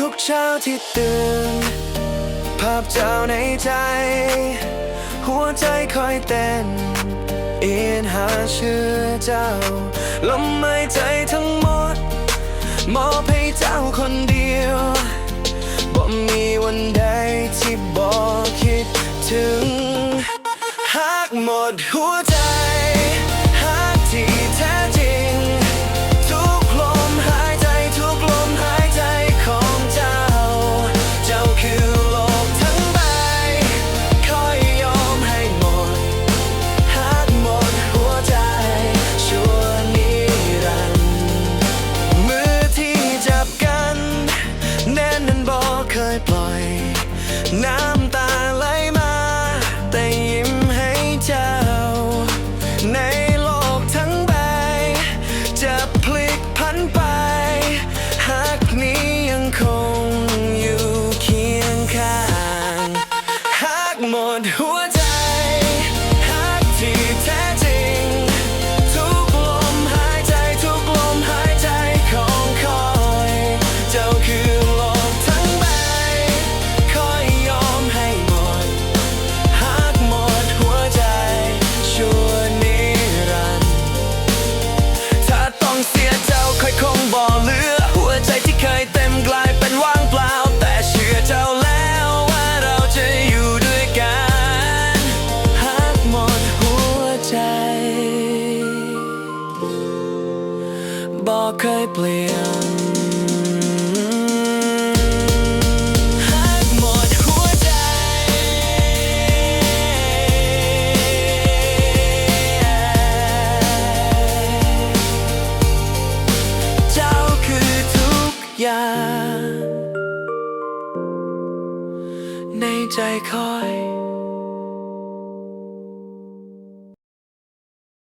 ทุกเช้าที่ตื่น ภาพเจ้าในใจ หัวใจคอยเต้น เอียนหาชื่อเจ้า ลมหายใจทั้งหมด มอบให้เจ้าคนเดียวบ่มีวันใดที่บอกคิดถึง หากหมดหัวใจ อยปล่อย น้ำตาไหลมา แต่ยิ้มให้เจ้า ในโลกทั้งใบ จะพลิกพันไป หากนี้ยังคงอยู่เคียงข้าง หากหมดหัวใจ เคยเปลี่ยนหากหมดหัวใจเจ้าคือทุกอย่างในใจคอย